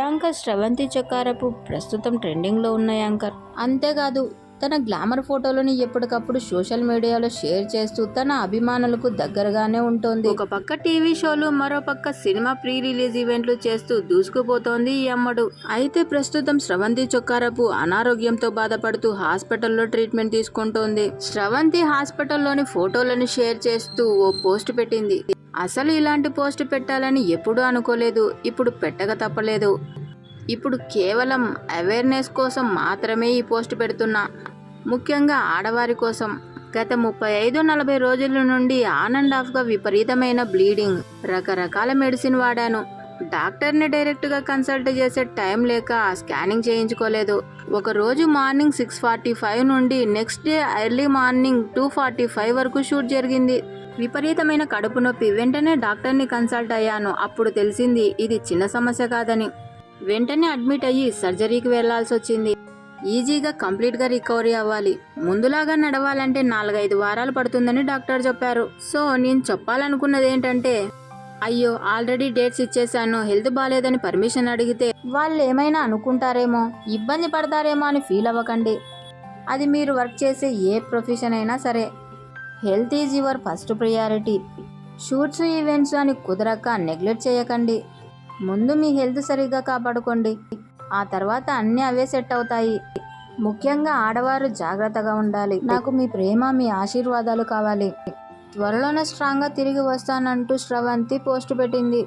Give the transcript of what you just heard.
Anchor Sravanthi చక్కారపు ప్రస్తుతం ట్రెండింగ్లో ఉన్న యాంకర్. అంతేకాదు తన గ్లామర్ ఫోటోలను ఎప్పటికప్పుడు సోషల్ మీడియాలో షేర్ చేస్తూ తన అభిమానులకు దగ్గరగానే ఉంటుంది. ఒక పక్క టీవీ షోలు మరో పక్క సినిమా ప్రీ రిలీజ్ ఈవెంట్లు చేస్తూ దూసుకుపోతోంది ఈ అమ్మడు. అయితే ప్రస్తుతం స్రవంతి చొక్కారపు అనారోగ్యంతో బాధపడుతూ హాస్పిటల్లో ట్రీట్మెంట్ తీసుకుంటోంది. స్రవంతి హాస్పిటల్లోని ఫోటోలను షేర్ చేస్తూ ఓ పోస్ట్ పెట్టింది. అసలు ఇలాంటి పోస్ట్ పెట్టాలని ఎప్పుడూ అనుకోలేదు ఇప్పుడు పెట్టక తప్పలేదు. ఇప్పుడు కేవలం అవేర్నెస్ కోసం మాత్రమే ఈ పోస్ట్ పెడుతున్నా. ముఖ్యంగా ఆడవారి కోసం. గత ముప్పై ఐదు నలభై రోజుల నుండి ఆన్ అండ్ ఆఫ్గా విపరీతమైన బ్లీడింగ్. రకరకాల మెడిసిన్ వాడాను. డాక్టర్ని డైరెక్ట్గా కన్సల్ట్ చేసే టైం లేక స్కానింగ్ చేయించుకోలేదు. ఒకరోజు మార్నింగ్ సిక్స్ ఫార్టీ ఫైవ్ నుండి next day early morning two forty five వరకు షూట్ జరిగింది. విపరీతమైన కడుపు నొప్పి. వెంటనే డాక్టర్ని కన్సల్ట్ అయ్యాను. అప్పుడు తెలిసింది ఇది చిన్న సమస్య కాదని. వెంటనే అడ్మిట్ అయ్యి సర్జరీకి వెళ్ళాల్సి వచ్చింది. ఈజీగా కంప్లీట్గా రికవరీ అవ్వాలి. ముందులాగా నడవాలంటే నాలుగైదు వారాలు పడుతుందని డాక్టర్ చెప్పారు. సో నేను చెప్పాలనుకున్నది ఏంటంటే అయ్యో ఆల్రెడీ డేట్స్ ఇచ్చేశాను. హెల్త్ బాగాలేదని పర్మిషన్ అడిగితే వాళ్ళు ఏమైనా అనుకుంటారేమో ఇబ్బంది పడతారేమో అని ఫీల్ అవ్వకండి. అది మీరు వర్క్ చేసే ఏ ప్రొఫెషన్ అయినా సరే health is your first priority shoots events అని కుదరక నెగ్లెక్ట్ చేయకండి. ముందు మీ హెల్త్ సరిగ్గా కాపాడుకోండి. ఆ తర్వాత అన్నీ అవే సెట్ అవుతాయి. ముఖ్యంగా ఆడవారు జాగ్రత్తగా ఉండాలి. నాకు మీ ప్రేమ మీ ఆశీర్వాదాలు కావాలి. త్వరలోనే స్ట్రాంగ్గా తిరిగి వస్తానంటూ శ్రవంతి పోస్ట్ పెట్టింది.